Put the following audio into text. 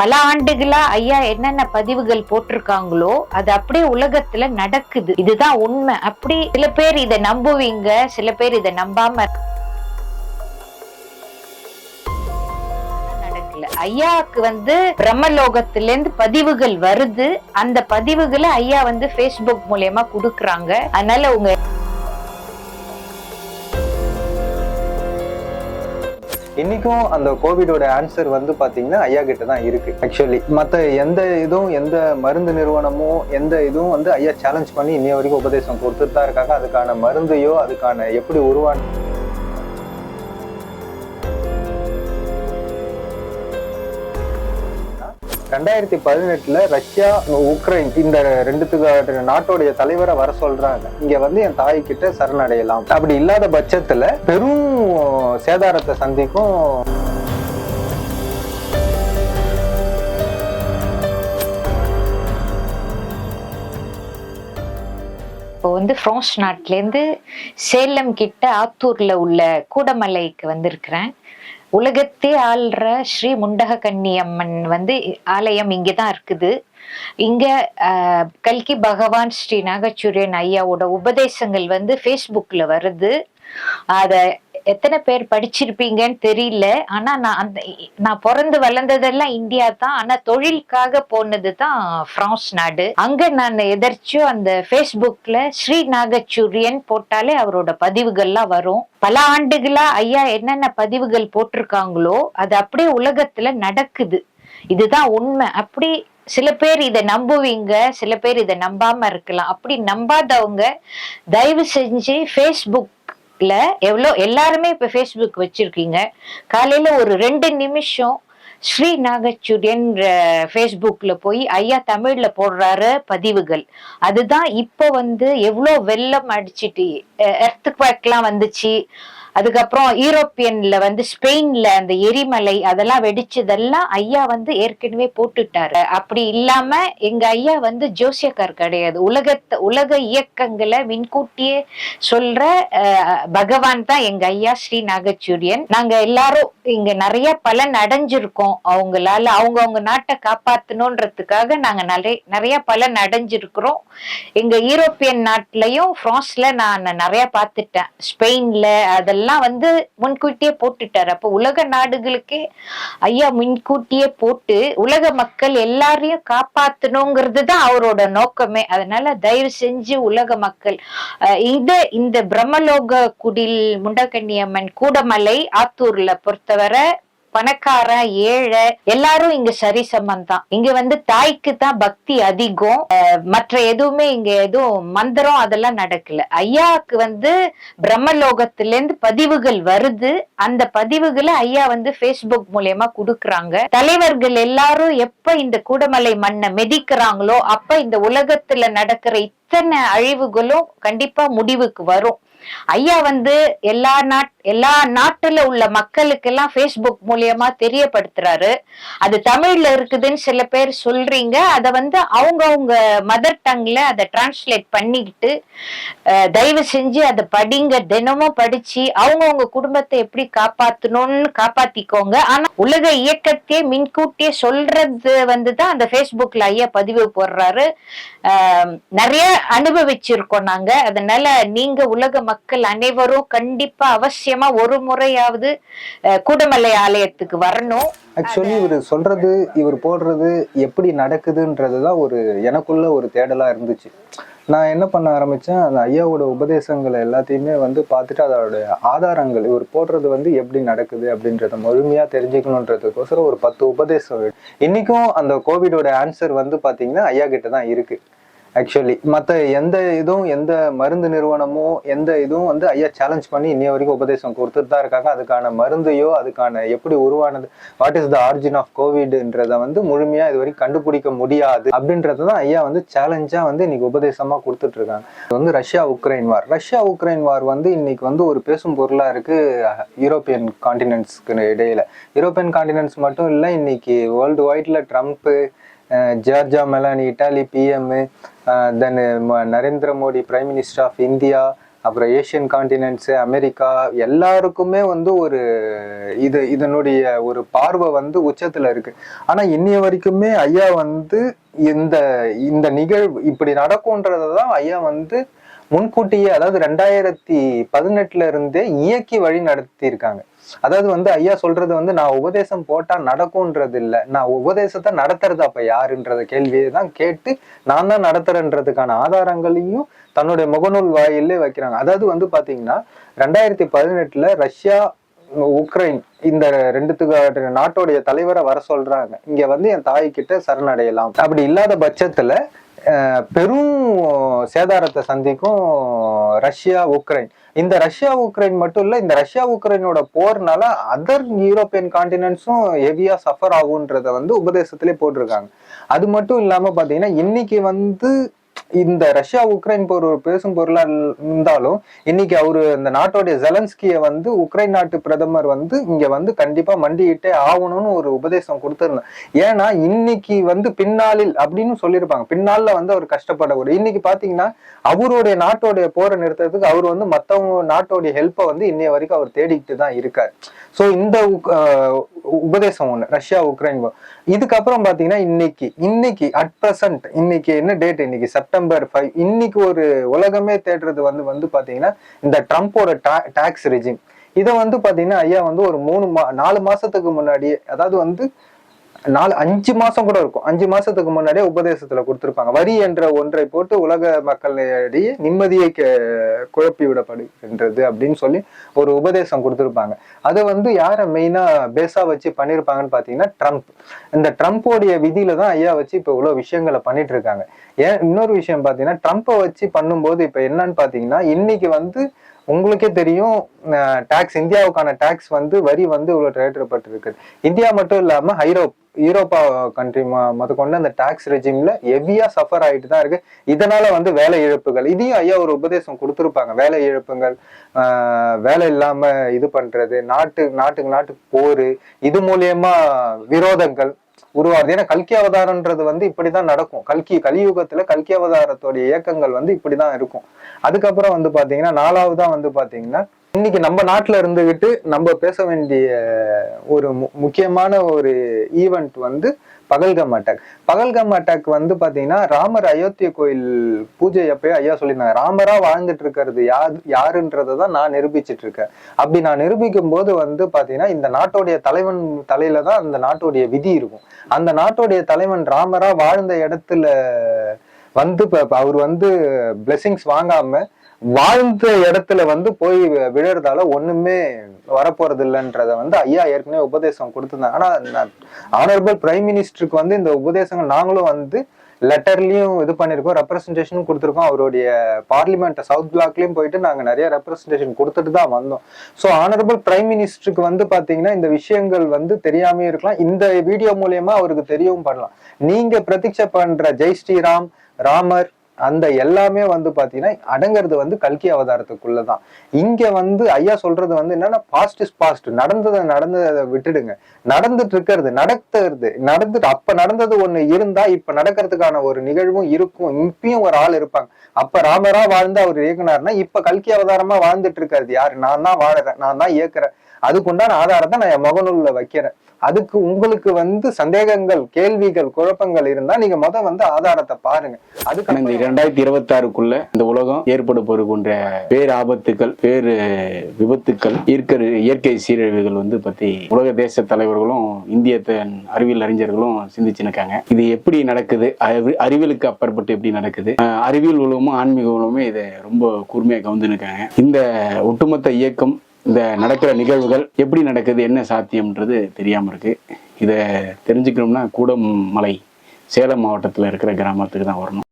பல ஆண்டுகளா ஐயா என்னென்ன பதிவுகள் போட்டிருக்காங்களோ அது அப்படியே உலகத்துல நடக்குது. இதுதான் உண்மை. அப்படி சில பேர் இதை நம்புவீங்க சில பேர் இதை நம்பாம நடக்கல. ஐயாவுக்கு வந்து பிரம்மலோகத்துல இருந்து பதிவுகள் வருது. அந்த பதிவுகளை ஐயா வந்து பேஸ்புக் மூலியமா கொடுக்குறாங்க. அதனால உங்க இன்னைக்கும் அந்த கோவிடோட ஆன்சர் வந்து பாத்தீங்கன்னா ஐயா கிட்ட தான் இருக்கு. ஆக்சுவலி மத்த எந்த இதுவும் எந்த மருந்து நிறுவனமோ எந்த இதுவும் வந்து ஐயா சேலஞ்ச் பண்ணி இன்னைய வரைக்கும் உபதேசம் கொடுத்துட்டு தான் இருக்காங்க. அதுக்கான மருந்தையோ அதுக்கான எப்படி உருவான ரெண்டாயிரத்தி பதினெட்டுல ரஷ்யா உக்ரைன் இந்த ரெண்டுத்துக்கு நாட்டோடைய தலைவரை வர சொல்றாங்க. இங்க வந்து என் தாய் கிட்ட சரணடையலாம். அப்படி இல்லாத பட்சத்துல பெரும் சேதாரத்தை சந்திக்கும். இப்போ வந்து பிரான்ஸ் நாட்டிலேருந்து சேலம் கிட்ட ஆத்தூர்ல உள்ள கூடமலைக்கு வந்திருக்கிறேன். உலகத்தே ஆள்ற ஸ்ரீ முண்டக கன்னி அம்மன் வந்து ஆலயம் இங்கே தான் இருக்குது. இங்க ஆஹ், கல்கி பகவான் ஸ்ரீ நாகச்சூரியன் ஐயாவோட உபதேசங்கள் வந்து ஃபேஸ்புக்ல வருது. அத எத்தனை பேர் படிச்சிருப்பீங்கன்னு தெரியல. ஆனா நான் அந்த நான் பிறந்து வளர்ந்ததெல்லாம் இந்தியா தான். ஆனா தொழிலுக்காக போனது தான் பிரான்ஸ் நாடு. அங்க நான் எதர்ச்சியோ அந்த ஃபேஸ்புக்ல ஸ்ரீ நாகச்சூரியன் போட்டாலே அவரோட பதிவுகள்லாம் வரும். பல ஆண்டுகளா ஐயா என்னென்ன பதிவுகள் போட்டிருக்காங்களோ அது அப்படியே உலகத்துல நடக்குது. இதுதான் உண்மை. அப்படி சில பேர் இதை நம்புவீங்க சில பேர் இதை நம்பாம இருக்கலாம். அப்படி நம்பாதவங்க தயவு செஞ்சு ஃபேஸ்புக் ஃபேஸ்புக்கில் எவ்வளோ எல்லாருமே இப்போ ஃபேஸ்புக் வச்சுருக்கீங்க. காலையில் ஒரு ரெண்டு நிமிஷம் ஸ்ரீ நாகச்சூரியன்ற ஃபேஸ்புக்கில் போய் ஐயா தமிழில் போடுறாரு பதிவுகள். அதுதான் இப்போ வந்து எவ்வளோ வெள்ளம் அடிச்சிட்டு எர்த்துக்வேக்லாம் வந்துச்சு. அதுக்கப்புறம் யூரோப்பியன்ல வந்து ஸ்பெயின்ல அந்த எரிமலை அதெல்லாம் வெடிச்சதெல்லாம் ஐயா வந்து ஏற்கனவே போட்டுட்டாரு. அப்படி இல்லாம எங்க ஐயா வந்து ஜோசியக்கார் கிடையாது. உலகத்தை உலக இயக்கங்களை முன்கூட்டியே சொல்ற பகவான் தான் எங்க ஐயா ஸ்ரீ நாகச்சூரியன். நாங்க எல்லாரும் இங்க நிறைய பலன் அடைஞ்சிருக்கோம். அவங்களால அவங்க அவங்க நாட்டை காப்பாத்தணுன்றதுக்காக நாங்க நிறைய நிறைய பலன் அடைஞ்சிருக்கிறோம். எங்க யூரோப்பியன் நாட்டிலையும் பிரான்ஸ்ல நான் நிறைய பார்த்துட்டேன். ஸ்பெயின்ல அதெல்லாம் வந்து முன்கூட்டியே போட்டுட்டாரு. அப்போ உலக நாடுகளுக்கே ஐயா முன்கூட்டியே போட்டு உலக மக்கள் எல்லாரையும் காப்பாத்தணுங்கிறது தான் அவரோட நோக்கமே. அதனால தயவு செஞ்சு உலக மக்கள் அஹ் இந்த இந்த பிரம்மலோக குடில் முண்டகண்ணியம்மன் கூடமலை ஆத்தூர்ல பொறுத்தவரை பணக்காரன் ஏழை எல்லாரும் இங்க சரிசமம் தான் இங்க வந்து தாய்க்கு தான் பக்தி அதிகம். அஹ் மற்ற எதுவுமே இங்க எதுவும் மந்திரம் அதெல்லாம் நடக்கல. ஐயாவுக்கு வந்து பிரம்மலோகத்துல இருந்து பதிவுகள் வருது. அந்த பதிவுகளை ஐயா வந்து ஃபேஸ்புக் மூலியமா கொடுக்குறாங்க. தலைவர்கள் எல்லாரும் எப்ப இந்த கூடமலை மண்ணை மெதிக்கிறாங்களோ அப்ப இந்த உலகத்துல நடக்கிற இத்தனை அழிவுகளும் கண்டிப்பா முடிவுக்கு வரும். ஐயா வந்து எல்லா நாட் எல்லா நாட்டுல உள்ள மக்களுக்கெல்லாம் ஃபேஸ்புக் மூலியமா தெரியப்படுத்துறாரு. அது தமிழ்ல இருக்குதுன்னு சில பேர் சொல்றீங்க. அத வந்து அவங்க அவங்க மதர் டங்ல அதை டிரான்ஸ்லேட் பண்ணிக்கிட்டு தயவு செஞ்சு அதை படிங்க. தினமும் படிச்சு அவங்கவுங்க குடும்பத்தை எப்படி காப்பாத்தணும்னு காப்பாத்திக்கோங்க. ஆனா உலக இயக்கத்தையே முன்கூட்டியே சொல்றது வந்துதான் அந்த ஃபேஸ்புக்ல ஐயா பதிவு போடுறாரு. ஆஹ் நிறைய அனுபவிச்சிருக்கோம் நாங்க. அதனால நீங்க உலக மக்கள் மக்கள் அனைவரும் கண்டிப்பா அவசியமா ஒரு முறையாவது அஹ், கூடமலை ஆலயத்துக்கு வரணும். ஆக்சுவலி இவர் சொல்றது இவர் போடுறது எப்படி நடக்குதுன்றது தான் ஒரு எனக்குள்ள ஒரு தேடலா இருந்துச்சு. நான் என்ன பண்ண ஆரம்பித்தேன் அந்த ஐயாவோட உபதேசங்களை எல்லாத்தையுமே வந்து பார்த்துட்டு அதோட ஆதாரங்கள் இவர் போடுறது வந்து எப்படி நடக்குது அப்படின்றத முழுமையாக தெரிஞ்சுக்கணுன்றதுக்கோசரம் ஒரு பத்து உபதேசம் இன்னைக்கும் அந்த கோவிடோட ஆன்சர் வந்து பார்த்தீங்கன்னா ஐயா கிட்ட தான் இருக்குது ஆக்சுவலி மற்ற எந்த இதுவும் எந்த மருந்து நிறுவனமும் எந்த இதுவும் வந்து ஐயா சேலஞ்ச் பண்ணி இன்னைய வரைக்கும் உபதேசம் கொடுத்துட்டு தான் இருக்காங்க. அதுக்கான மருந்தையோ அதுக்கான எப்படி உருவானது what is the origin of கோவிட்ன்றத வந்து முழுமையா இது வரைக்கும் கண்டுபிடிக்க முடியாது. அப்படின்றத தான் ஐயா வந்து சேலஞ்சா வந்து இன்னைக்கு உபதேசமா கொடுத்துட்டு இருக்காங்க. இது வந்து Russia Ukraine war Russia Ukraine war வந்து இன்னைக்கு வந்து ஒரு பேசும் பொருளா இருக்கு யூரோப்பியன் காண்டினென்ட்ஸ்க்கு இடையில. யூரோப்பியன் காண்டினென்ட்ஸ் மட்டும் இல்லை இன்னைக்கு world வைட்ல Trump Giorgia Meloni Italy PM then Narendra Modi prime minister of India அப்புறம் ஏஷியன் காண்டினென்ட்ஸு அமெரிக்கா எல்லாருக்குமே வந்து ஒரு இது இதனுடைய ஒரு பார்வை வந்து உச்சத்தில் இருக்குது ஆனால் இன்னைய வரைக்குமே ஐயா வந்து இந்த இந்த நிகழ்வு இப்படி நடக்கும்ன்றதை தான் ஐயா வந்து முன்கூட்டியே அதாவது ரெண்டாயிரத்தி பதினெட்டுல இருந்தே இயக்கி வழி நடத்தி இருக்காங்க அதாவது வந்து ஐயா சொல்றது வந்து நான் உபதேசம் போட்டா நடக்கும்ன்றது இல்ல நான் உபதேசத்தை நடத்துறது அப்ப யாருன்றத கேள்வியை தான் கேட்டு நான் தான் நடத்துறேன்றதுக்கான ஆதாரங்களையும் தன்னுடைய முகநூல் வாயிலே வைக்கிறாங்க. அதாவது வந்து பாத்தீங்கன்னா ரெண்டாயிரத்தி பதினெட்டுல ரஷ்யா உக்ரைன் இந்த ரெண்டுத்துக்கு நாட்டோடைய தலைவரை வர சொல்றாங்க. இங்க வந்து என் தாய் கிட்ட சரணடையலாம். அப்படி இல்லாத பட்சத்துல பெரும் சேதாரத்தை சந்திக்கும் ரஷ்யா உக்ரைன். இந்த ரஷ்யா உக்ரைன் மட்டும் இல்லை இந்த ரஷ்யா உக்ரைனோட போர்னால அதர் யூரோப்பியன் காண்டினென்ட்ஸும் ஹெவியாக சஃபர் ஆகுன்றத வந்து உபதேசத்திலே போட்டிருக்காங்க. அது மட்டும் இல்லாமல் பார்த்தீங்கன்னா இன்னைக்கு வந்து இந்த ரஷ்யா உக்ரைன் போர் ஒரு பேசும் பொருளா இருந்தாலும் இன்னைக்கு அவரு இந்த நாட்டோடைய ஜெலன்ஸ்கிய வந்து உக்ரைன் நாட்டு பிரதமர் வந்து இங்க வந்து கண்டிப்பா மண்டியிட்டே ஆகணும்னு ஒரு உபதேசம் கொடுத்திருந்தார் ஏன்னா இன்னைக்கு வந்து பின்னாளில் அப்படின்னு சொல்லியிருப்பாங்க. பின்னால வந்து அவர் கஷ்டப்படக்கூடாது. இன்னைக்கு பாத்தீங்கன்னா அவருடைய நாட்டோடைய போரை நிறுத்துறதுக்கு அவர் வந்து மத்தவங்க நாட்டோடைய ஹெல்ப்பை வந்து இன்னைய வரைக்கும் அவர் தேடிக்கிட்டு தான் இருக்காரு. சோ இந்த உக்- ஆஹ் உபதேசம் ஒண்ணு ரஷ்யா உக்ரைன் இதுக்கப்புறம் பாத்தீங்கன்னா இன்னைக்கு இன்னைக்கு அட் பிரசன்ட் இன்னைக்கு என்ன டேட் இன்னைக்கு செப்டம்பர் ஃபைவ் இன்னைக்கு ஒரு உலகமே தேடுறது வந்து வந்து பாத்தீங்கன்னா இந்த ட்ரம்ப்போட டாக்ஸ் ரெஜிம் இதை வந்து பாத்தீங்கன்னா ஐயா வந்து ஒரு மூணு மா நாலு மாசத்துக்கு முன்னாடியே அதாவது வந்து நாலு அஞ்சு மாசம் கூட இருக்கும். அஞ்சு மாசத்துக்கு முன்னாடியே உபதேசத்துல கொடுத்திருப்பாங்க. வரி என்ற ஒன்றை போட்டு உலக மக்களிடையே நிம்மதியை கே- குழப்பி விடப்படுகின்றது அப்படின்னு சொல்லி ஒரு உபதேசம் கொடுத்திருப்பாங்க. அதை வந்து யாரை மெயினா பேஸா வச்சு பண்ணியிருப்பாங்கன்னு பாத்தீங்கன்னா ட்ரம்ப் இந்த ட்ரம்ப்போடைய விதியில தான் ஐயா வச்சு இப்ப இவ்வளவு விஷயங்களை பண்ணிட்டு இருக்காங்க ஏன் இன்னொரு விஷயம் பாத்தீங்கன்னா ட்ரம்ப்பை வச்சு பண்ணும்போது இப்ப என்னன்னு பாத்தீங்கன்னா இன்னைக்கு வந்து உங்களுக்கே தெரியும் டாக்ஸ் இந்தியாவுக்கான டாக்ஸ் வந்து வரி வந்து இவ்வளோ ஏற்றப்பட்டு இருக்குது இந்தியா மட்டும் இல்லாமல் ஐரோப் யூரோப்பா கண்ட்ரி மொத்த கொண்டு அந்த டாக்ஸ் ரெஜிம்ல ஹெவியா சஃபர் ஆயிட்டு தான் இருக்கு. இதனால வந்து வேலை இழப்புகள் இதையும் ஐயா ஒரு உபதேசம் கொடுத்துருப்பாங்க. வேலை இழப்புகள் வேலை இல்லாம இது பண்றது நாட்டு நாட்டுக்கு நாட்டுக்கு போரு இது மூலியமா விரோதங்கள் உருவாகுது. ஏன்னா கல்கி அவதாரன்றது வந்து இப்படிதான் நடக்கும். கல்கி கலியுகத்துல கல்கி அவதாரத்தோடைய இயக்கங்கள் வந்து இப்படிதான் இருக்கும். அதுக்கப்புறம் வந்து பாத்தீங்கன்னா நாலாவதா வந்து பாத்தீங்கன்னா இன்னைக்கு நம்ம நாட்டுல இருந்துகிட்டு நம்ம பேச வேண்டிய ஒரு மு- முக்கியமான ஒரு ஈவெண்ட் வந்து பகல்கம் அட்டாக் பகல்கம் அட்டாக் வந்து பாத்தீங்கன்னா ராமர் அயோத்திய கோயில் பூஜை அப்பயே ஐயா சொல்லியிருந்தாங்க. ராமரா வாழ்ந்துட்டு இருக்கிறது யார் யாருன்றதை தான் நான் நிரூபிச்சிட்டு இருக்கேன். அப்படி நான் நிரூபிக்கும் போது வந்து பாத்தீங்கன்னா இந்த நாட்டோடைய தலைவன் தலையில தான் அந்த நாட்டுடைய விதி இருக்கும். அந்த நாட்டுடைய தலைவன் ராமரா வாழ்ந்த இடத்துல வந்து அவர் வந்து பிளெஸிங்ஸ் வாங்காம வாழ்ந்த இடத்துல வந்து போய் வி- விழறதால ஒண்ணுமே வரப்போறது இல்லைன்றத வந்து ஐயா ஏற்கனவே உபதேசம் கொடுத்துருந்தாங்க. ஆனா ஆனரபிள் பிரைம் மினிஸ்டருக்கு வந்து இந்த உபதேசங்கள் நாங்களும் வந்து லெட்டர்லயும் இது பண்ணிருக்கோம் ரெப்ரசன்டேஷனும் கொடுத்துருக்கோம். அவருடைய பார்லிமெண்ட் சவுத் பிளாக்லயும் போயிட்டு நாங்க நிறைய ரெப்ரஸன்டேஷன் கொடுத்துட்டு தான் வந்தோம். ஸோ ஆனரபிள் பிரைம் மினிஸ்டருக்கு வந்து பாத்தீங்கன்னா இந்த விஷயங்கள் வந்து தெரியாம இருக்கலாம். இந்த வீடியோ மூலியமா அவருக்கு தெரியவும் பண்ணலாம் நீங்க பிரதீட்சை பண்ற ஜெய் ஸ்ரீராம் ராமர் அந்த எல்லாமே வந்து பாத்தீங்கன்னா அடங்குறது வந்து கல்கி அவதாரத்துக்குள்ளதான். இங்க வந்து ஐயா சொல்றது வந்து என்னன்னா பாஸ்ட் இஸ் பாஸ்ட் நடந்ததை நடந்ததை விட்டுடுங்க. நடந்துட்டு இருக்கிறது நடத்துறது நடந்துட்டு அப்ப நடந்தது ஒண்ணு இருந்தா இப்ப நடக்கிறதுக்கான ஒரு நிகழ்வும் இருக்கும். இப்பயும் ஒரு ஆள் இருப்பாங்க. அப்ப ராமரா வாழ்ந்து அவர் இயக்குனாருன்னா இப்ப கல்கி அவதாரமா வாழ்ந்துட்டு இருக்கிறது யாரு? நான் தான் வாழறேன் நான் தான் இயக்குறேன். அதுக்குண்டான ஆதாரத்தை நான் என் முகநூல்ல வைக்கிறேன். அதுக்கு உங்களுக்கு வந்து சந்தேகங்கள் கேள்விகள் குழப்பங்கள் இருந்தா நீங்க முத வந்து ஆதாரத்தை பாருங்க. அதுக்கு இந்த இரண்டாயிரத்தி இருபத்தி ஆறுக்குள்ள இந்த உலகம் ஏற்பட போகின்ற பேர் ஆபத்துக்கள் பேர் விபத்துக்கள் இருக்கிற இயற்கை சீரழிவுகள் வந்து பத்தி உலக தேச தலைவர்களும் இந்திய அறிவியல் அறிஞர்களும் சிந்திச்சுருக்காங்க இது எப்படி நடக்குது? அறிவியலுக்கு அப்பாற்பட்டு எப்படி நடக்குது? அறிவியல் உலகமும் ஆன்மீக உலகமும் இதை ரொம்ப கூர்மையாக கவர்ந்துருக்காங்க இந்த ஒட்டுமொத்த இயக்கம் இந்த நடக்கிற நிகழ்வுகள் எப்படி நடக்குது என்ன சாத்தியம்ன்றது தெரியாமல் இருக்கு. இதை தெரிஞ்சுக்கணும்னா கூடமலை சேலம் மாவட்டத்தில் இருக்கிற கிராமத்துக்கு தான் வரணும்.